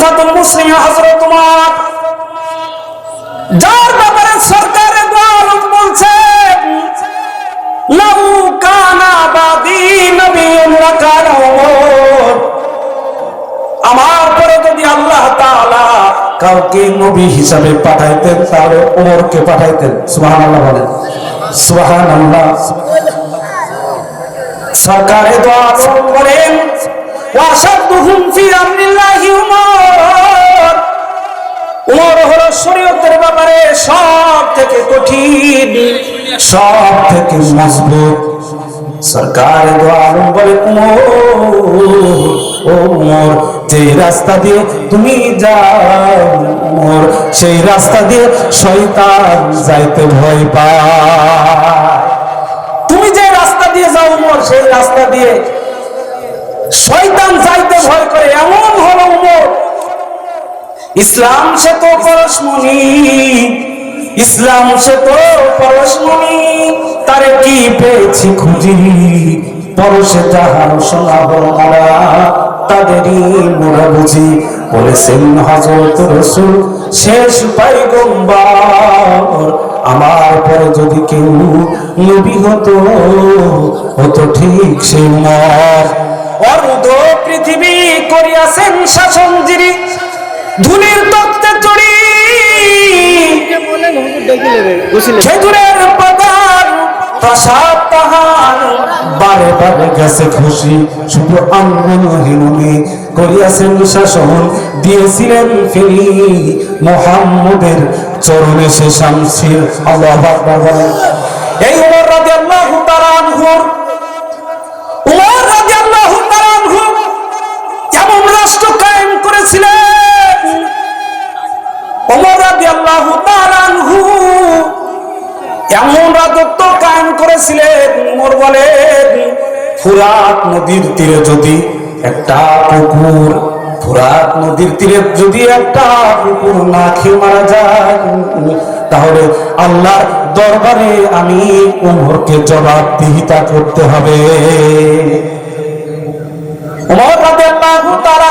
খলিফাতুল মুসলিম হযরত উমর। যার ব্যাপারে সরকারের দোয়ালত বলছেন লাউ কানা বাদি উমর। আমার পরে যদি আল্লাহ তাআলা কাউকে নবী হিসাবে পাঠাইতেন, তাহলে পাঠাইতেন। সুবহানাল্লাহ বলেন। সুবহানাল্লাহ। সরকারে দোয়া করেন ওয়াসাদুহুম ফি আমরিল্লাহি উমর। উমর হলো শরীয়তের ব্যাপারে সব থেকে কঠিন সব থেকে মজবুত সরকার বলে, উমর রাস্তা দিয়ে তুমি যাও সেই রাস্তা দিয়ে শয়তান যাইতে ভয় পায়। তুমি যে রাস্তা দিয়ে যাও, উমর, সেই রাস্তা দিয়ে শয়তান যাইতে ভয় করে এমন হলো উমর ইসলাম সে তো পরশমণি, ইসলাম সে তো পরশমণি, তারে কি পেয়েছি খুঁজি? পরশে যাহার শোনাবো মারা তাদেরই মোরা বুঝি, বলেছেন হজরত রসুল, শেষ পাইগম্বর আমার পরে যদি কেউ নবী হতো হতো ঠিক সে উমর। অর্ধ পৃথিবী করিয়াছেন শাসন যিনি ধুলির তত্ত্বে চড়ি। খেজুরের বাগান, প্রাসাদ তাহার বারে বারে গেছে খুশি। শুধু আঙ্গনহীনমি করিয়াছেন শাসন, দিয়েছিলেন ফিরি। মোহাম্মদের চরণে সে শামসির আল্লাহ এই উমর রাদিয়াল্লাহু তাআলা এমন রাজত্ব কায়েম করেছিলেন, ওমর বলেন ফুরাত নদীর তীরে যদি একটা পুকুর ফুরাত নদীর তীরে যদি একটা কুকুর না খেয়ে মারা যায়, তাহলে আল্লাহর দরবারে আমি উমরকে জবাবদিহিতা করতে হবে। উমর তাআলা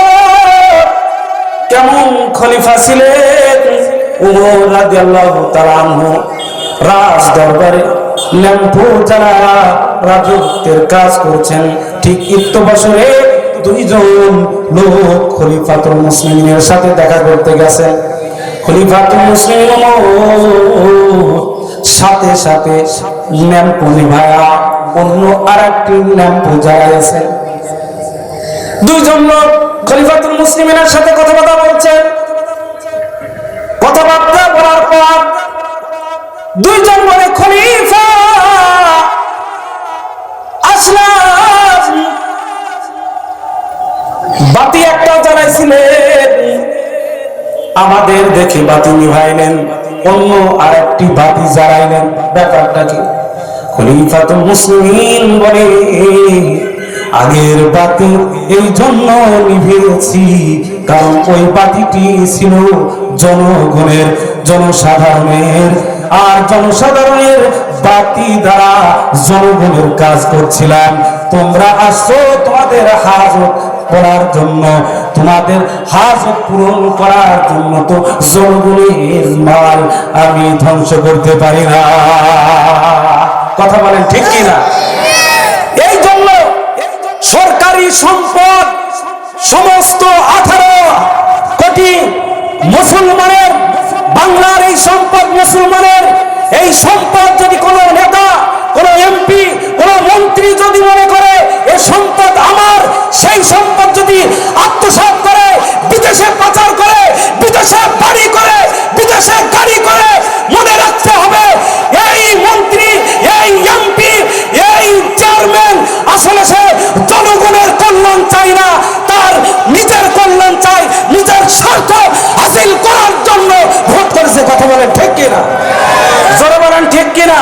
খলিফা ছিলেন উমর রাদিয়াল্লাহু তাআলা রাজ দরবারে ল্যাম্পো রাজত্বের কাজ করছেন। ঠিক ইত্য বছরে দুইজন লোক খলিফাতুল মুসলিমের সাথে দেখা করতে গেছেন। খলিফাতুল মুসলিম সাথে সাথে ল্যাম্পো নিভায়া অন্য আর একটি ল্যাম্পো জ্বালাইছেন। দুইজন লোক খলিফাতুল মুসলিমের সাথে কথাবার্তা বলছেন। কথাবার্তা বলার পর দুইজন বলে, খলিফা, আসলাম। বাতি একটা জ্বালাইছিলেন। আমাদের দেখে বাতি নিভাইলেন, অন্য আরেকটি বাতি জ্বালাইলেন। ব্যাপারটা কি? খলিফা তো মুসলিম বলে আগের বাতি এই জন্য নিভিয়েছি কারণ ওই বাতিটি ছিল জনগণের, জনসাধারণের। আর জনসাধারণের বাতি দ্বারা জনগণের কাজ করছিলাম। তোমরা আসছো তোমাদের হাজত করার জন্য, তোমাদের হাজত পূরণ করার জন্য তো জনগণের মাল আমি ধ্বংস করতে পারি না। কথা বলেন ঠিক কিনা? সরকারি সম্পদ সমস্ত আঠারো কোটি মুসলমানের বাংলার এই সম্পদ মুসলমানের এই সম্পদ যদি কোনো স্বার্থ হাসিল করার জন্য ভোট করেছে কথা বলেন ঠিক কিনা? জোরে বলেন ঠিক কিনা?